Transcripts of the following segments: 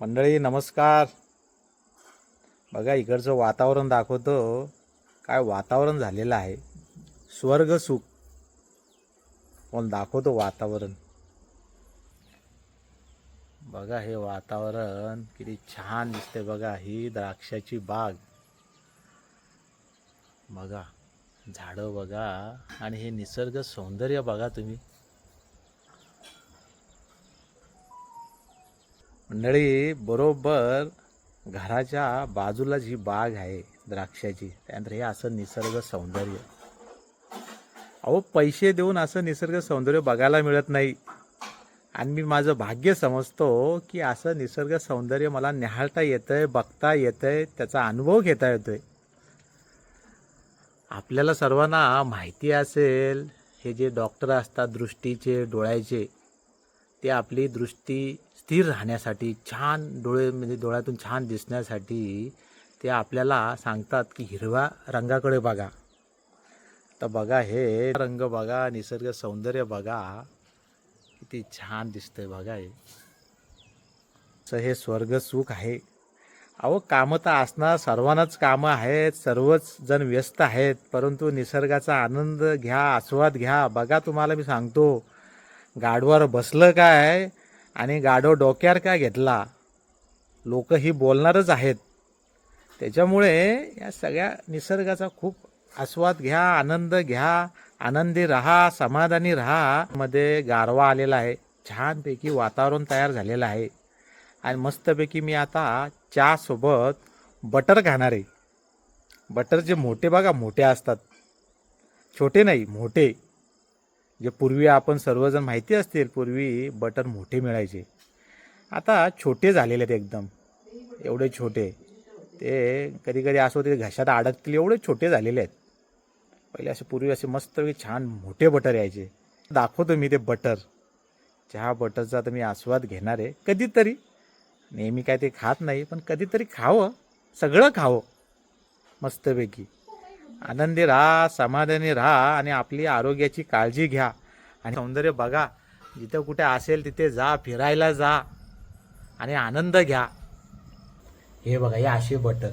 मंडळी नमस्कार. बघा इकडचं वातावरण दाखवतो. काय वातावरण झालेलं आहे. स्वर्ग सुख. पण दाखवतो वातावरण? बघा हे वातावरण किती छान दिसते बघा. ही द्राक्षाची बाग. बघा झाडं बघा. आणि हे निसर्ग सौंदर्य बघा तुम्ही. मंडळी बरोबर घराच्या बाजूला जी बाग आहे द्राक्षाची त्यानंतर हे असं निसर्ग सौंदर्य. अहो पैसे देऊन असं निसर्ग सौंदर्य बघायला मिळत नाही. आणि मी माझं भाग्य समजतो की असं निसर्ग सौंदर्य मला निहाळता आहे बघता येतं आहे त्याचा अनुभव घेता येतो आहे आपल्याला सर्वांना माहिती असेल हे जे डॉक्टर असतात दृष्टीचे डोळ्याचे ते आपली दृष्टी स्थिर राहण्यासाठी छान डोळे म्हणजे डोळ्यातून छान दिसण्यासाठी ते आपल्याला सांगतात की हिरव्या रंगाकडे बघा. तर बघा हे रंग बघा निसर्ग सौंदर्य बघा. किती छान दिसतंय बघा हे. हे स्वर्ग सुख आहे. अहो कामं तर असणार सर्वांनाच कामं आहेत सर्वच जण व्यस्त आहेत परंतु निसर्गाचा आनंद घ्या आस्वाद घ्या. बघा तुम्हाला मी सांगतो गाडवर बसलं काय आणि गाडो डोक्यावर का घेतला? लोक ही बोलणारच आहेत. त्याच्यामुळे या सगळ्या निसर्गाचा खूप आस्वाद घ्या आनंद घ्या आनंदी राहा समाधानी राहा. मध्ये गारवा आलेला आहे. छानपैकी वातावरण तयार झालेलं आहे. आणि मस्तपैकी मी आता चहा सोबत बटर खाणार आहे. बटर जे मोठे बघा मोठे असतात. छोटे नाही मोठे. जे पूर्वी आपण सर्वजण माहिती असतील पूर्वी बटर मोठे मिळायचे. आता छोटे झालेले आहेत एकदम. एवढे छोटे. ते कधी कधी असं होते घशात अडकतील एवढे छोटे झालेले आहेत. पहिले असे पूर्वी असे मस्त छान मोठे बटर यायचे. दाखवतो मी ते बटर. चहा बटरचा तर मी आस्वाद घेणार आहे. कधीतरी. नेहमी काय ते खात नाही पण कधीतरी खावं. सगळं खावं. मस्तपैकी. आनंदी राहा समाधानी राहा आणि आपली आरोग्याची काळजी घ्या. आणि सौंदर्य बघा जिथं कुठे असेल तिथे जा फिरायला जा आणि आनंद घ्या. हे बघा हे असे बटर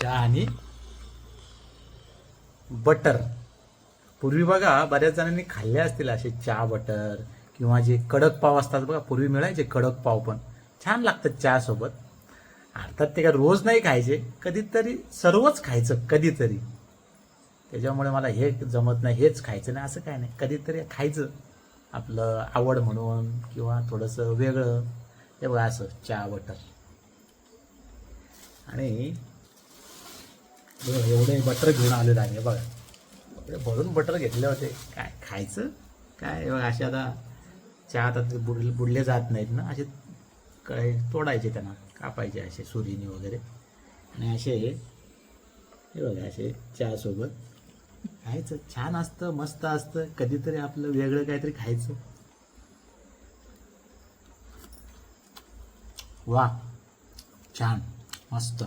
चहा आणि बटर पूर्वी बघा बऱ्याच जणांनी खाल्ले असतील असे चहा बटर किंवा जे कडक पाव असतात बघा पूर्वी मिळायचे कडक पाव पण. छान लागतात चहासोबत. अर्थात ते काय रोज नाही खायचे कधीतरी सर्वच खायचं कधीतरी. त्याच्यामुळे मला हे जमत नाही हेच खायचं नाही असं काय नाही. कधीतरी खायचं आपलं आवड म्हणून किंवा थोडंसं वेगळं. हे बघा असं चहा बटर. आणि एवढे बटर घेऊन आलेलं आहे बघा. एवढे भरून बटर घेतले होते. काय खायचं? काय बघा असे आता चहा आता बुडले बुड बुडले जात नाहीत ना असे कळे तोडायचे त्यांना. कापायचे असे सुरीने वगैरे. आणि असे हे बघा असे चहासोबत. खायचं छान असतं मस्त असतं. कधीतरी आपलं वेगळं काहीतरी खायचं. वा छान मस्त.